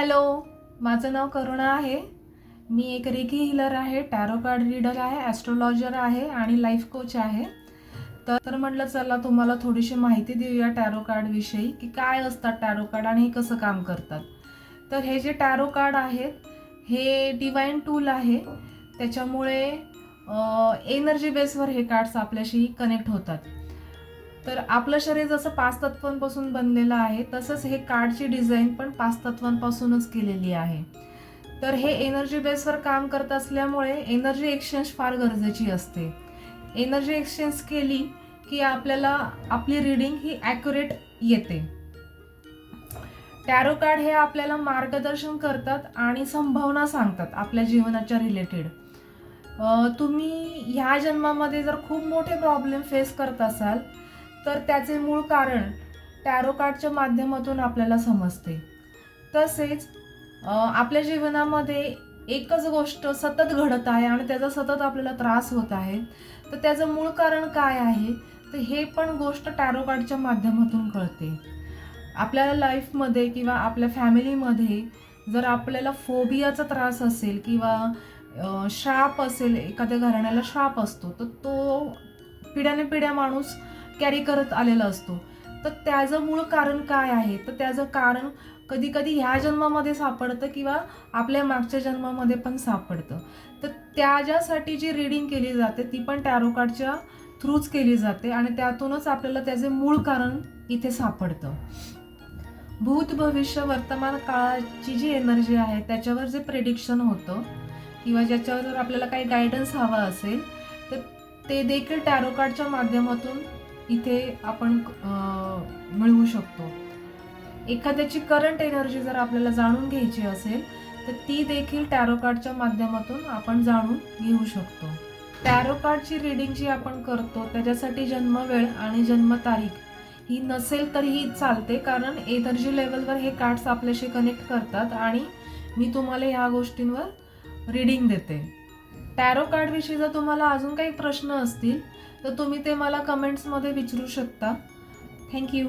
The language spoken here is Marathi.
हॅलो माझं नाव करुणा आहे. मी एक रेकी हिलर आहे टॅरो कार्ड रीडर आहे ॲस्ट्रोलॉजर आहे आणि लाईफ कोच आहे. तर तर म्हटलं चला तुम्हाला थोडीशी माहिती देऊया टॅरो कार्डविषयी की काय असतात टॅरो कार्ड आणि हे कसं काम करतात. तर हे जे टॅरो कार्ड आहेत हे डिवाईन टूल आहे. त्याच्यामुळे एनर्जी बेसवर हे कार्ड्स आपल्याशी कनेक्ट होतात. तर आपलं शरीर जसं पाच तत्वांपासून बनलेलं आहे तसंच हे कार्डची डिझाईन पण पाच तत्वांपासूनच केलेली आहे. तर हे एनर्जी बेसवर काम करत असल्यामुळे एनर्जी एक्सचेंज फार गरजेची असते. एनर्जी एक्सचेंज केली की आपल्याला आपली रिडिंग ही ॲक्युरेट येते. टॅरो कार्ड हे आपल्याला मार्गदर्शन करतात आणि संभावना सांगतात आपल्या जीवनाच्या रिलेटेड. तुम्ही ह्या जन्मामध्ये जर खूप मोठे प्रॉब्लेम फेस करत असाल तर त्याचे मूळ कारण टॅरो कार्डच्या माध्यमातून आपल्याला समजते. तसेच आपल्या जीवनामध्ये एकच गोष्ट सतत घडत आहे आणि त्याचा सतत आपल्याला त्रास होत आहे. तर त्याचं मूळ कारण काय आहे? तर हे पण गोष्ट टॅरो कार्डच्या माध्यमातून कळते. आपल्या लाईफमध्ये किंवा आपल्या फॅमिलीमध्ये जर आपल्याला फोबियाचा त्रास असेल किंवा अ, श्राप असेल एखाद्या घराण्याला श्राप असतो तर तो पिढ्याने पिढ्या माणूस कॅरी करत आलेला असतो. तर त्याचं मूळ कारण काय आहे? तर त्याचं कारण कधी कधी ह्या जन्मामध्ये सापडतं किंवा आपल्या मागच्या जन्मामध्ये पण सापडतं. तर त्याच्यासाठी जी रिडिंग केली जाते ती पण टॅरो कार्डच्या थ्रूच केली जाते आणि त्यातूनच आपल्याला त्याचे मूळ कारण इथे सापडतं. भूत भविष्य वर्तमान काळाची जी एनर्जी आहे त्याच्यावर जे प्रेडिक्शन होतं किंवा ज्याच्यावर जर आपल्याला काही गायडन्स हवा असेल तर ते देखील टॅरो कार्डच्या माध्यमातून इथे आपण मिळवू शकतो. एखाद्याची करंट एनर्जी जर आपल्याला जाणून घ्यायची असेल तर ती देखील टॅरो कार्डच्या माध्यमातून आपण जाणून घेऊ शकतो. टॅरो कार्डची रिडिंग जी आपण करतो त्याच्यासाठी जन्मवेळ आणि जन्मतारीख ही नसेल तरीही चालते कारण एनर्जी लेवलवर हे कार्ड्स आपल्याशी कनेक्ट करतात आणि मी तुम्हाला ह्या गोष्टींवर रिडिंग देते. टॅरो कार्डविषयी जर तुम्हाला अजून काही प्रश्न असतील तर तुम्ही ते मला कमेंट्समध्ये विचारू शकता. थँक्यू